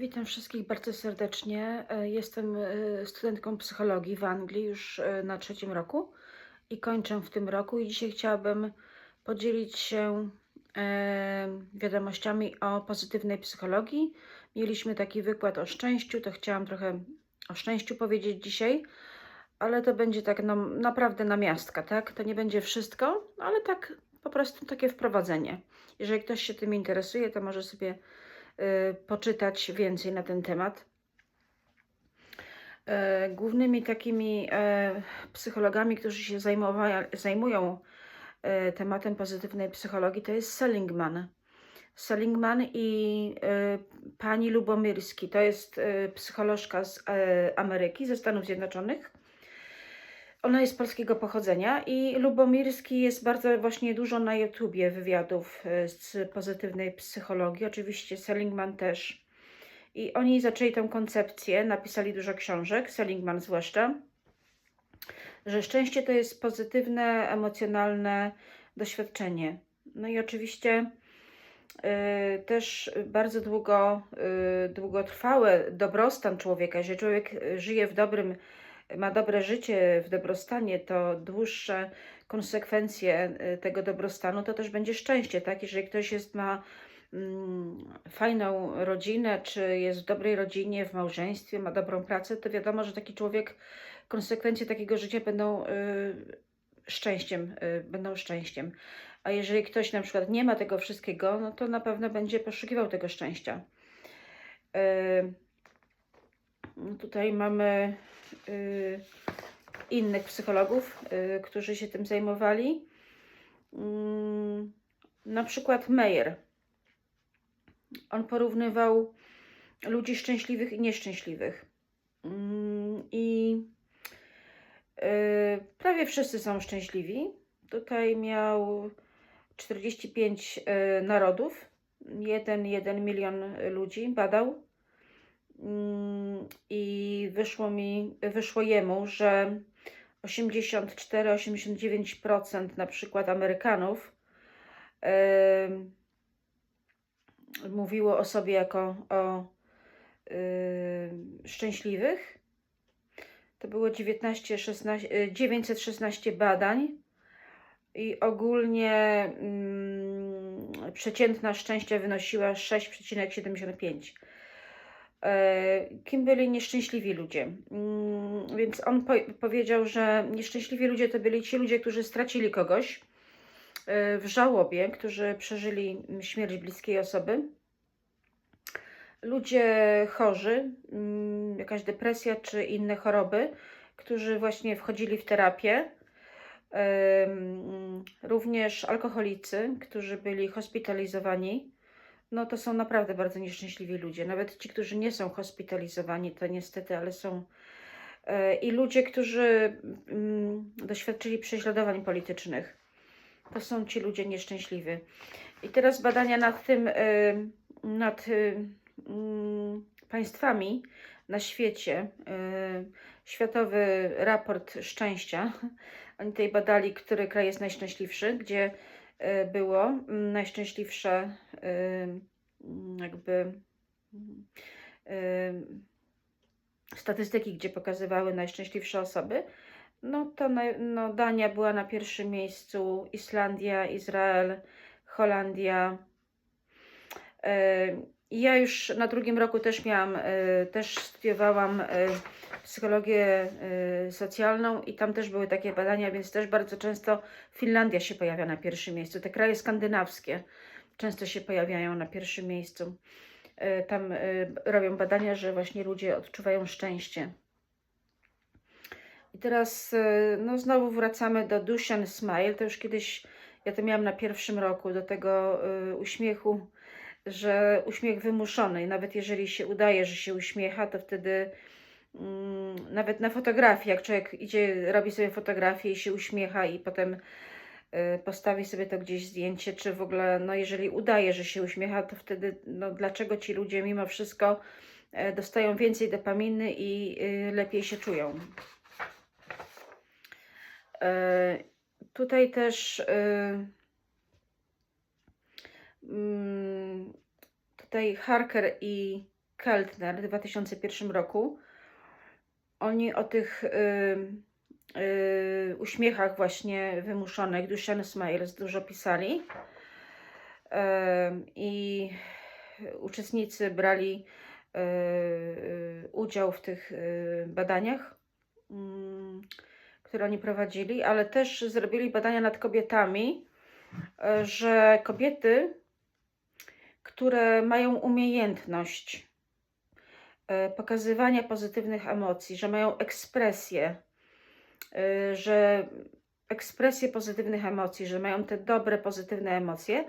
Witam wszystkich bardzo serdecznie. E, Jestem e, studentką psychologii w Anglii już e, na trzecim roku i kończę w tym roku. I dzisiaj chciałabym podzielić się wiadomościami o pozytywnej psychologii. Mieliśmy taki wykład o szczęściu, to chciałam trochę o szczęściu powiedzieć dzisiaj, ale to będzie tak no, naprawdę na miastka, tak? To nie będzie wszystko, ale tak po prostu takie wprowadzenie. Jeżeli ktoś się tym interesuje, to może sobie poczytać więcej na ten temat. E, Głównymi takimi e, psychologami, którzy się zajmują tematem pozytywnej psychologii, to jest Seligman. Seligman i pani Lubomyrski. To jest psycholożka z Ameryki, ze Stanów Zjednoczonych. Ona jest polskiego pochodzenia i Lubomirski jest bardzo właśnie dużo na YouTubie wywiadów e, z pozytywnej psychologii. Oczywiście Seligman też. I oni zaczęli tę koncepcję, napisali dużo książek, Seligman zwłaszcza, że szczęście to jest pozytywne, emocjonalne doświadczenie. No i oczywiście e, też bardzo długo, e, długotrwały dobrostan człowieka, jeżeli człowiek żyje w dobrym ma dobre życie w dobrostanie, to dłuższe konsekwencje y, tego dobrostanu to też będzie szczęście, tak? Jeżeli ktoś jest, ma mm, fajną rodzinę, czy jest w dobrej rodzinie, w małżeństwie, ma dobrą pracę, to wiadomo, że taki człowiek, konsekwencje takiego życia będą y, szczęściem, y, będą szczęściem. A jeżeli ktoś na przykład nie ma tego wszystkiego, no to na pewno będzie poszukiwał tego szczęścia. Y, no Tutaj mamy y, innych psychologów, y, którzy się tym zajmowali. Mm, na przykład Meyer. On porównywał ludzi szczęśliwych i nieszczęśliwych. Mm, I y, prawie wszyscy są szczęśliwi. Tutaj miał 45 y, narodów, 1, 1 milion ludzi badał. Mm, I wyszło mi, wyszło jemu, że 84-89% na przykład Amerykanów em, mówiło o sobie jako o ym, szczęśliwych. To było 19, 16, y, 916 badań i ogólnie mm, przeciętna szczęścia wynosiła 6,75. E, Kim byli nieszczęśliwi ludzie? Mm, Więc on po powiedział, że nieszczęśliwi ludzie to byli ci ludzie, którzy stracili kogoś e, w żałobie, którzy przeżyli śmierć bliskiej osoby. Ludzie chorzy, mm, jakaś depresja czy inne choroby, którzy właśnie wchodzili w terapię. Em, Również alkoholicy, którzy byli hospitalizowani. No to są naprawdę bardzo nieszczęśliwi ludzie. Nawet ci, którzy nie są hospitalizowani, to niestety, ale są. e, I ludzie, którzy mm, doświadczyli prześladowań politycznych. To są ci ludzie nieszczęśliwi. I teraz badania nad tym, e, nad e, mm, państwami na świecie, Światowy Raport Szczęścia. Oni tutaj badali, który kraj jest najszczęśliwszy, gdzie było mm, najszczęśliwsze mm, jakby e, statystyki, gdzie pokazywały najszczęśliwsze osoby. No to no, Dania była na pierwszym miejscu, Islandia, Izrael, Holandia. I Ja już na drugim roku też miałam, e, też studiowałam e, psychologię e, socjalną i tam też były takie badania, więc też bardzo często Finlandia się pojawia na pierwszym miejscu. Te kraje skandynawskie często się pojawiają na pierwszym miejscu. Tam robią badania, że właśnie ludzie odczuwają szczęście. I teraz no znowu wracamy do Dusian Smile. To już kiedyś, ja to miałam na pierwszym roku, do tego uśmiechu, że uśmiech wymuszony. Nawet jeżeli się udaje, że się uśmiecha, to wtedy mm, nawet na fotografii, jak człowiek idzie, robi sobie fotografię i się uśmiecha i potem y, postawi sobie to gdzieś zdjęcie, czy w ogóle, no jeżeli udaje, że się uśmiecha, to wtedy, no dlaczego ci ludzie mimo wszystko e, dostają więcej dopaminy i y, lepiej się czują. E, Tutaj też y, tutaj Harker i Keltner w 2001 roku. Oni o tych y, y, uśmiechach właśnie wymuszonych, Duchenne Smiles, dużo pisali. I uczestnicy brali y, udział w tych badaniach, mm, które oni prowadzili, ale też zrobili badania nad kobietami, że kobiety, które mają umiejętność y, pokazywania pozytywnych emocji, że mają ekspresję, y, że ekspresję pozytywnych emocji, że mają te dobre, pozytywne emocje,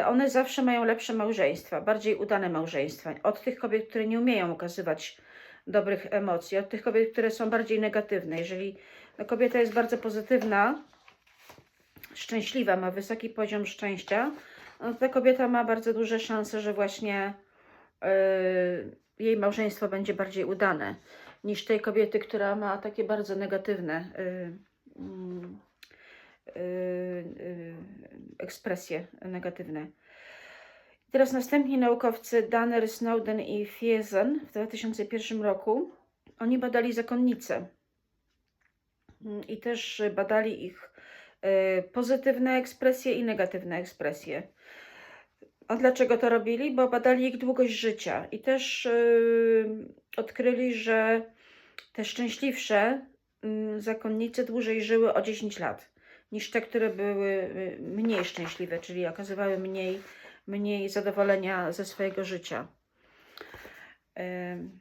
y, one zawsze mają lepsze małżeństwa, bardziej udane małżeństwa. Od tych kobiet, które nie umieją okazywać dobrych emocji, od tych kobiet, które są bardziej negatywne. Jeżeli kobieta jest bardzo pozytywna, szczęśliwa, ma wysoki poziom szczęścia, no, ta kobieta ma bardzo duże szanse, że właśnie y, jej małżeństwo będzie bardziej udane niż tej kobiety, która ma takie bardzo negatywne y, mm, y, ekspresje negatywne. Teraz następni naukowcy Danner, Snowden i Fiesen w 2001 roku, oni badali zakonnice Mm, i też badali ich pozytywne ekspresje i negatywne ekspresje. A dlaczego to robili? Bo badali ich długość życia i też y, odkryli, że te szczęśliwsze y, zakonnice dłużej żyły o 10 lat niż te, które były y, mniej szczęśliwe, czyli okazywały mniej, mniej zadowolenia ze swojego życia. Ym,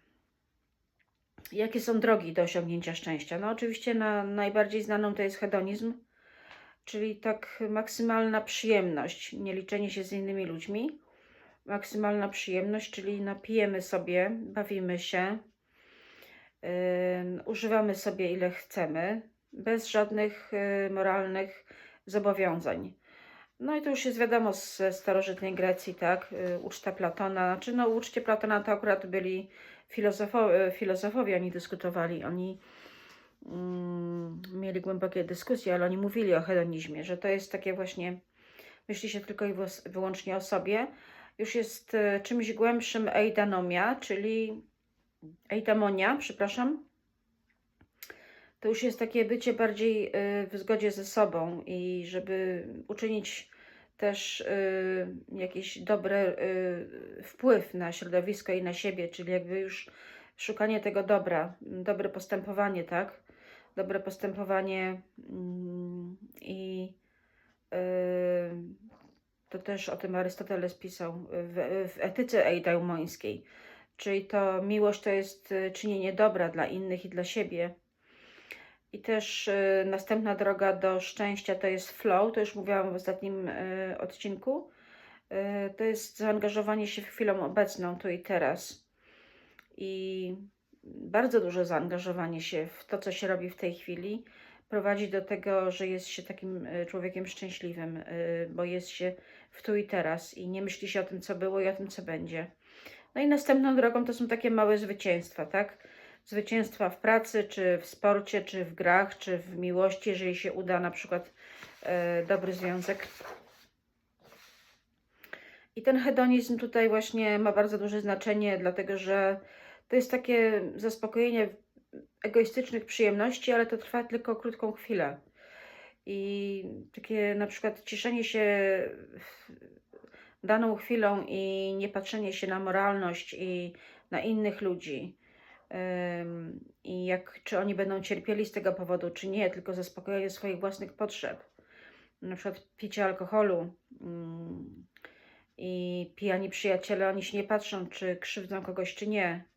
Jakie są drogi do osiągnięcia szczęścia? No oczywiście na, najbardziej znaną to jest hedonizm, czyli tak maksymalna przyjemność, nie liczenie się z innymi ludźmi. Maksymalna przyjemność, czyli napijemy sobie, bawimy się, yy, używamy sobie ile chcemy, bez żadnych yy, moralnych zobowiązań. No i to już jest wiadomo z starożytnej Grecji, tak? Yy, uczta Platona. Czy no uczcie Platona to akurat byli filozofo, e, filozofowie, oni dyskutowali, oni mm, mieli głębokie dyskusje, ale oni mówili o hedonizmie, że to jest takie właśnie, myśli się tylko i wyłącznie o sobie, już jest e, czymś głębszym eidanomia, czyli eidamonia, przepraszam, to już jest takie bycie bardziej e, w zgodzie ze sobą i żeby uczynić też y, jakiś dobry wpływ na środowisko i na siebie, czyli jakby już szukanie tego dobra, dobre postępowanie, tak? Dobre postępowanie mm, i y, to też o tym Arystoteles pisał w, w etyce eidaumońskiej, czyli to miłość to jest y, czynienie dobra dla innych i dla siebie, i też y, następna droga do szczęścia to jest flow, to już mówiłam w ostatnim odcinku. To jest zaangażowanie się w chwilę obecną, tu i teraz. I bardzo duże zaangażowanie się w to, co się robi w tej chwili, prowadzi do tego, że jest się takim y, człowiekiem szczęśliwym, y, bo jest się w tu i teraz i nie myśli się o tym, co było i o tym, co będzie. No i następną drogą to są takie małe zwycięstwa, tak? zwycięstwa w pracy, czy w sporcie, czy w grach, czy w miłości, jeżeli się uda na przykład e, dobry związek. I ten hedonizm tutaj właśnie ma bardzo duże znaczenie, dlatego że to jest takie zaspokojenie egoistycznych przyjemności, ale to trwa tylko krótką chwilę. I takie na przykład cieszenie się daną chwilą i nie patrzenie się na moralność i na innych ludzi i jak, czy oni będą cierpieli z tego powodu, czy nie, tylko zaspokojenie swoich własnych potrzeb. Na przykład picie alkoholu mm, i pijani przyjaciele, oni się nie patrzą, czy krzywdzą kogoś, czy nie.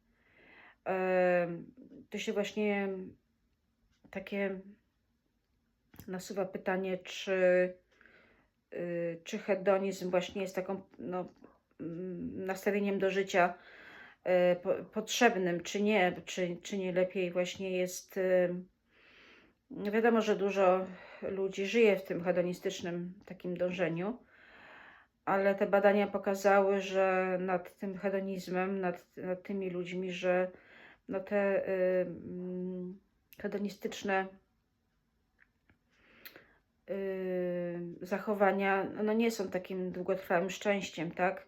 To się właśnie takie nasuwa pytanie, czy, y, czy hedonizm właśnie jest taką no, mm, nastawieniem do życia, E, potrzebnym, czy nie, czy, czy nie lepiej właśnie jest. E, wiadomo, że dużo ludzi żyje w tym hedonistycznym takim dążeniu, ale te badania pokazały, że nad tym hedonizmem, nad, nad tymi ludźmi, że no te hedonistyczne zachowania no nie są takim długotrwałym szczęściem, tak?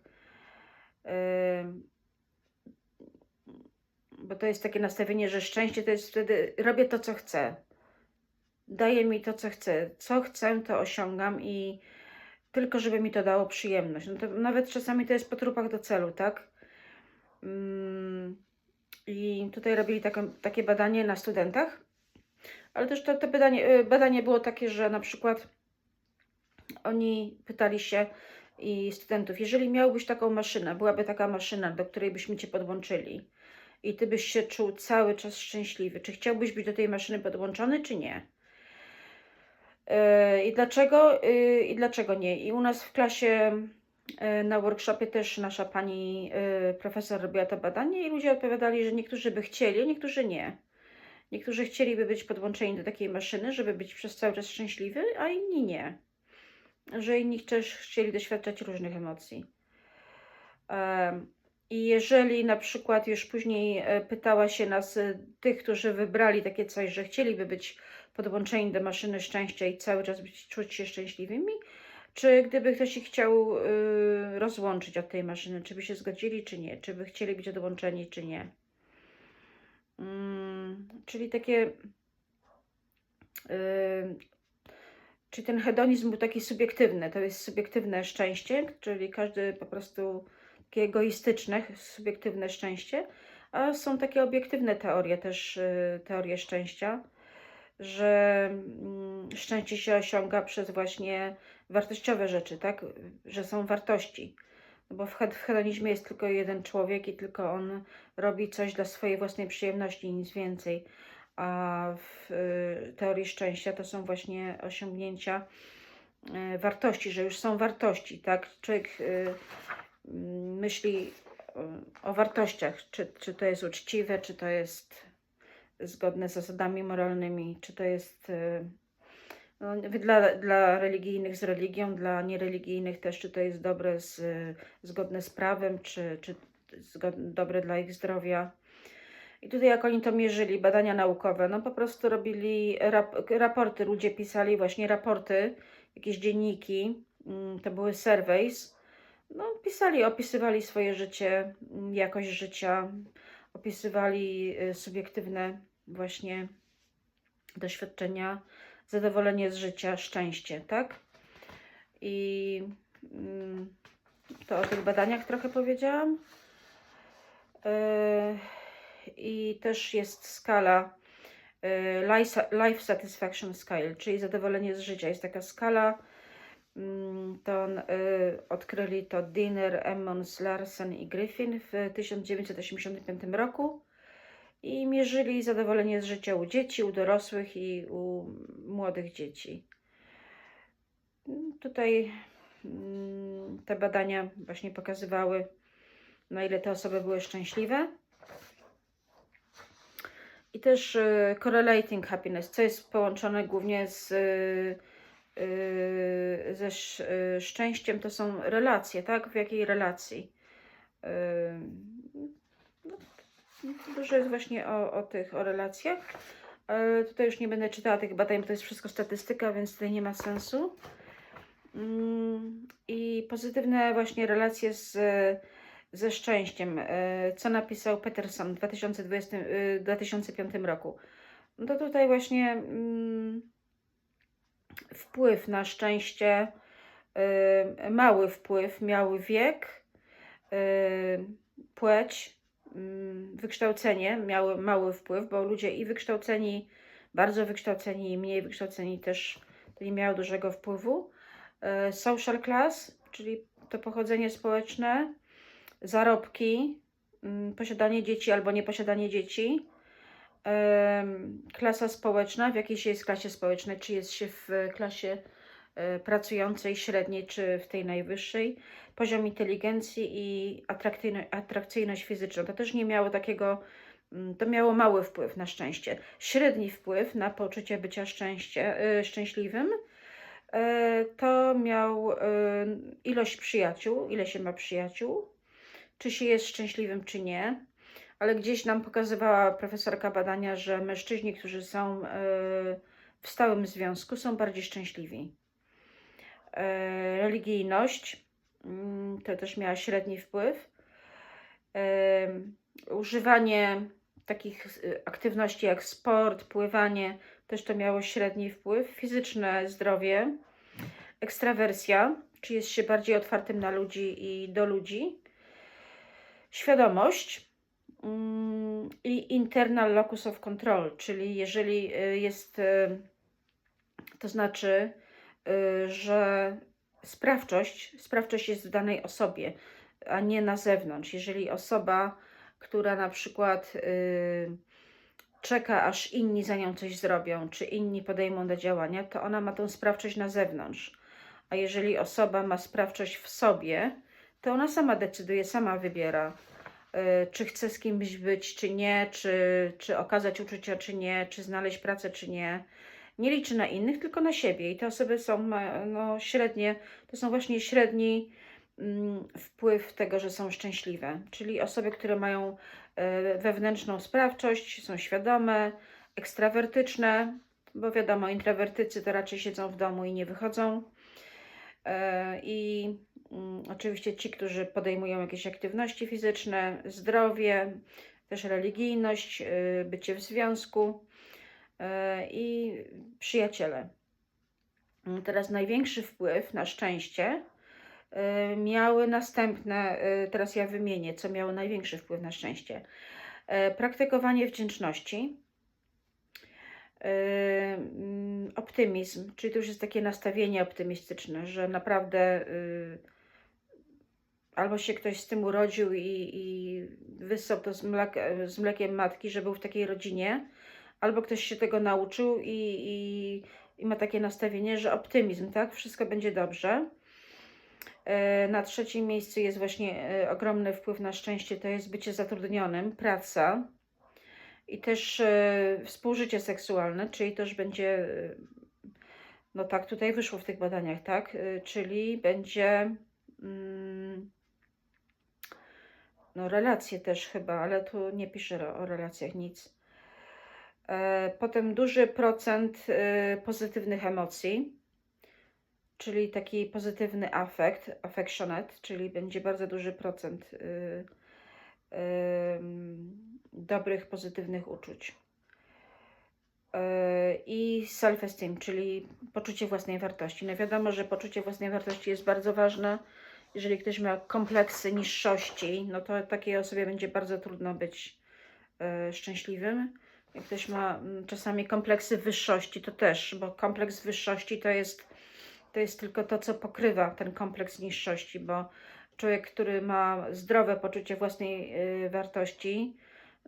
Bo to jest takie nastawienie, że szczęście to jest wtedy robię to, co chcę. Daje mi to, co chcę. Co chcę, to osiągam i tylko, żeby mi to dało przyjemność. No to nawet czasami to jest po trupach do celu, tak? Mm, I tutaj robili taką, takie badanie na studentach, ale też to, to badanie, y, badanie było takie, że na przykład oni pytali się i studentów, jeżeli miałbyś taką maszynę, byłaby taka maszyna, do której byśmy Cię podłączyli i Ty byś się czuł cały czas szczęśliwy, czy chciałbyś być do tej maszyny podłączony, czy nie? Yy, I dlaczego, yy, I dlaczego nie? I u nas w klasie na workshopie też nasza pani yy, profesor robiła to badanie i ludzie odpowiadali, że niektórzy by chcieli, niektórzy nie. Niektórzy chcieliby być podłączeni do takiej maszyny, żeby być przez cały czas szczęśliwy, a inni nie. Że inni też chcieli doświadczać różnych emocji. Em, I jeżeli na przykład już później e, pytała się nas, e, tych, którzy wybrali takie coś, że chcieliby być podłączeni do maszyny szczęścia i cały czas być, czuć się szczęśliwymi, czy gdyby ktoś ich chciał y, rozłączyć od tej maszyny, czy by się zgodzili, czy nie, czy by chcieli być odłączeni, czy nie. Mm, czyli takie. y, czyli ten hedonizm był taki subiektywny, to jest subiektywne szczęście, czyli każdy po prostu takie egoistyczne, subiektywne szczęście, a są takie obiektywne teorie też, y, teorie szczęścia, że mm, szczęście się osiąga przez właśnie wartościowe rzeczy, tak? Że są wartości. No bo w, hed- w hedonizmie jest tylko jeden człowiek i tylko on robi coś dla swojej własnej przyjemności, nic więcej. A w y, teorii szczęścia to są właśnie osiągnięcia y, wartości, że już są wartości, tak? Człowiek y, mm, myśli o, wartościach, czy, czy to jest uczciwe, czy to jest zgodne z zasadami moralnymi, czy to jest dla, dla religijnych z religią, dla niereligijnych też, czy to jest dobre, z, zgodne z prawem, czy, czy zgodne, dobre dla ich zdrowia. I tutaj jak oni to mierzyli, badania naukowe, no po prostu robili rap, raporty, ludzie pisali właśnie raporty, jakieś dzienniki, mm, to były surveys, no pisali, opisywali swoje życie, mm, jakość życia, opisywali y, subiektywne właśnie doświadczenia, zadowolenie z życia, szczęście, tak? I mm, to o tych badaniach trochę powiedziałam. Yy, I też jest skala yy, life, Satisfaction Scale, czyli zadowolenie z życia. Jest taka skala, mm, to yy, odkryli to Dinner, Emmons, Larsen i Griffin w 1985 roku i mierzyli zadowolenie z życia u dzieci, u dorosłych i u młodych dzieci. Tutaj mm, te badania właśnie pokazywały, na ile te osoby były szczęśliwe. I też y, correlating happiness, co jest połączone głównie z, y, y, ze sz- szczęściem, to są relacje, tak? W jakiej relacji? Dużo jest właśnie o, o tych, o relacjach. E, tutaj już nie będę czytała tych badań, bo to jest wszystko statystyka, więc tutaj nie ma sensu. Mm, I pozytywne właśnie relacje z, ze szczęściem, e, co napisał Peterson w 2020, y, 2005 roku. No to tutaj właśnie mm, wpływ na szczęście, mały wpływ miały wiek, płeć, wykształcenie miały mały wpływ, bo ludzie i wykształceni, bardzo wykształceni i mniej wykształceni też nie miało dużego wpływu. E, Social class, czyli to pochodzenie społeczne, zarobki, mm, posiadanie dzieci albo nieposiadanie dzieci, klasa społeczna, w jakiej się jest klasie społecznej, czy jest się w klasie pracującej, średniej, czy w tej najwyższej, poziom inteligencji i atrakcyjno, atrakcyjność fizyczna. To też nie miało takiego, mm, to miało mały wpływ na szczęście. Średni wpływ na poczucie bycia szczęście, e, szczęśliwym e, to miał e, ilość przyjaciół, ile się ma przyjaciół, czy się jest szczęśliwym, czy nie. Ale gdzieś nam pokazywała profesorka badania, że mężczyźni, którzy są e, w stałym związku, są bardziej szczęśliwi. E, Religijność mm, to też miała średni wpływ. E, Używanie takich y, aktywności jak sport, pływanie, też to miało średni wpływ. Fizyczne zdrowie, ekstrawersja, czy jest się bardziej otwartym na ludzi i do ludzi. Świadomość mm, i internal locus of control, czyli jeżeli jest, to znaczy, że sprawczość, sprawczość jest w danej osobie, a nie na zewnątrz. Jeżeli osoba, która na przykład czeka, aż inni za nią coś zrobią, czy inni podejmą do działania, to ona ma tą sprawczość na zewnątrz. A jeżeli osoba ma sprawczość w sobie, to ona sama decyduje, sama wybiera, y, czy chce z kimś być, czy nie, czy, czy okazać uczucia, czy nie, czy znaleźć pracę, czy nie. Nie liczy na innych, tylko na siebie. I te osoby są no, średnie, to są właśnie średni mm, wpływ tego, że są szczęśliwe. Czyli osoby, które mają y, wewnętrzną sprawczość, są świadome, ekstrawertyczne, bo wiadomo, introwertycy to raczej siedzą w domu i nie wychodzą. E, I mm, oczywiście ci, którzy podejmują jakieś aktywności fizyczne, zdrowie, też religijność, y, bycie w związku i przyjaciele. Teraz największy wpływ na szczęście y, miały następne, y, teraz ja wymienię, co miało największy wpływ na szczęście. E, praktykowanie wdzięczności, Mm, optymizm, czyli to już jest takie nastawienie optymistyczne, że naprawdę albo się ktoś z tym urodził i, i wyssał to z, mlek, z mlekiem matki, że był w takiej rodzinie, albo ktoś się tego nauczył i, i, i ma takie nastawienie, że optymizm, tak, wszystko będzie dobrze. E, na trzecim miejscu jest właśnie e, ogromny wpływ na szczęście, to jest bycie zatrudnionym, praca i też e, współżycie seksualne, czyli też będzie, no tak tutaj wyszło w tych badaniach, tak, czyli będzie mm, no relacje też chyba, ale tu nie pisze o relacjach nic. Potem duży procent pozytywnych emocji, czyli taki pozytywny afekt, affectionate, czyli będzie bardzo duży procent dobrych, pozytywnych uczuć. E, I self-esteem, czyli poczucie własnej wartości. No wiadomo, że poczucie własnej wartości jest bardzo ważne. Jeżeli ktoś ma kompleksy niższości, no to takiej osobie będzie bardzo trudno być e, szczęśliwym. Jak ktoś ma mm, czasami kompleksy wyższości, to też, bo kompleks wyższości to jest, to jest tylko to, co pokrywa ten kompleks niższości, bo człowiek, który ma zdrowe poczucie własnej y, wartości,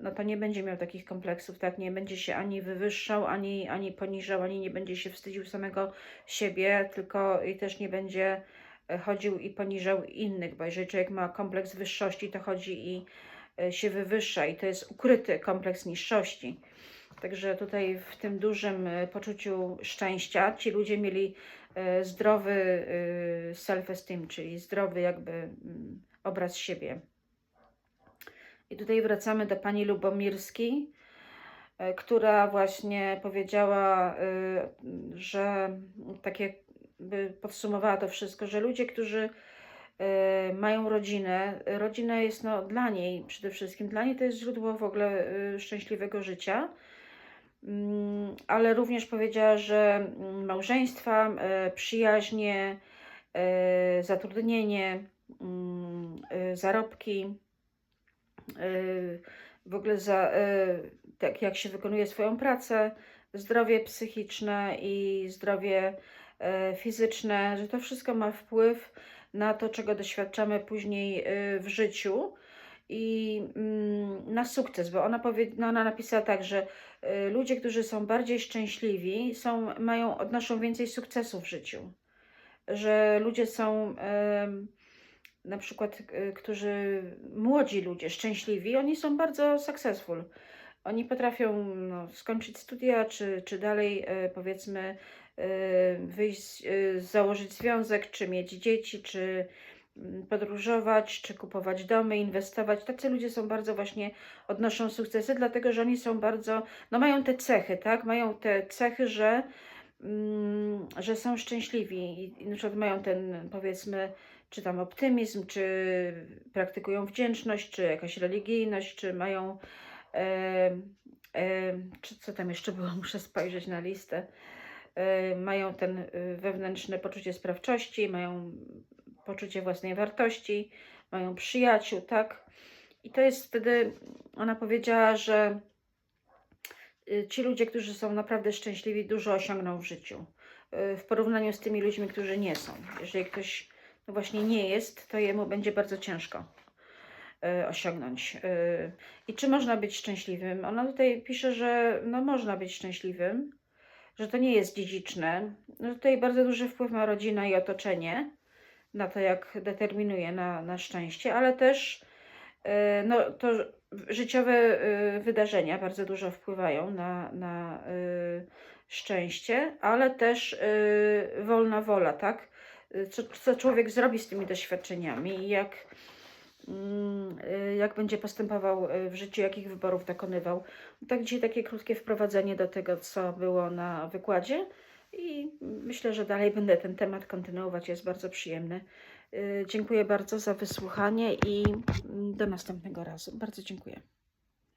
no to nie będzie miał takich kompleksów, tak? Nie będzie się ani wywyższał, ani, ani poniżał, ani nie będzie się wstydził samego siebie, tylko i też nie będzie e, chodził i poniżał innych, bo jeżeli człowiek ma kompleks wyższości, to chodzi i się wywyższa i to jest ukryty kompleks niższości. Także tutaj w tym dużym e, poczuciu szczęścia ci ludzie mieli zdrowy self-esteem, czyli zdrowy jakby mm, obraz siebie. I tutaj wracamy do pani Lubomirskiej, e, która właśnie powiedziała, e, że takie podsumowała to wszystko, że ludzie, którzy e, mają rodzinę, rodzina jest no, dla niej przede wszystkim, dla niej to jest źródło w ogóle szczęśliwego życia, mm, ale również powiedziała, że mm, małżeństwa, przyjaźnie, zatrudnienie, mm, zarobki, w ogóle za, y, tak jak się wykonuje swoją pracę, zdrowie psychiczne i zdrowie y, fizyczne, że to wszystko ma wpływ na to, czego doświadczamy później y, w życiu i mm, na sukces, bo ona, powie, no ona napisała tak, że ludzie, którzy są bardziej szczęśliwi, są, mają, odnoszą więcej sukcesów w życiu. Że ludzie są na przykład, y, którzy, młodzi ludzie, szczęśliwi, oni są bardzo successful. Oni potrafią no, skończyć studia, czy, czy dalej y, powiedzmy y, wyjść, założyć związek, czy mieć dzieci, czy mm, podróżować, czy kupować domy, inwestować. Tacy ludzie są bardzo właśnie, odnoszą sukcesy, dlatego że oni są bardzo, no mają te cechy, tak? Mają te cechy, że, mm, że są szczęśliwi i, na przykład mają ten, powiedzmy, czy tam optymizm, czy praktykują wdzięczność, czy jakaś religijność, czy mają e, czy co tam jeszcze było, muszę spojrzeć na listę. E, mają ten y, wewnętrzne poczucie sprawczości, mają poczucie własnej wartości, mają przyjaciół, tak? I to jest wtedy, ona powiedziała, że y, ci ludzie, którzy są naprawdę szczęśliwi, dużo osiągną w życiu. y, W porównaniu z tymi ludźmi, którzy nie są. Jeżeli ktoś no właśnie nie jest, to jemu będzie bardzo ciężko y, osiągnąć. Y, I czy można być szczęśliwym? Ona tutaj pisze, że no można być szczęśliwym, że to nie jest dziedziczne. No tutaj bardzo duży wpływ ma rodzina i otoczenie na to, jak determinuje na, na szczęście, ale też e, no, to życiowe e, wydarzenia bardzo dużo wpływają na, na e, szczęście, ale też wolna wola, tak? Co, co człowiek zrobi z tymi doświadczeniami i jak, jak będzie postępował e, w życiu, jakich wyborów dokonywał. Tak dzisiaj takie krótkie wprowadzenie do tego, co było na wykładzie i myślę, że dalej będę ten temat kontynuować, jest bardzo przyjemny. Y, Dziękuję bardzo za wysłuchanie i mm, do następnego razu. Bardzo dziękuję.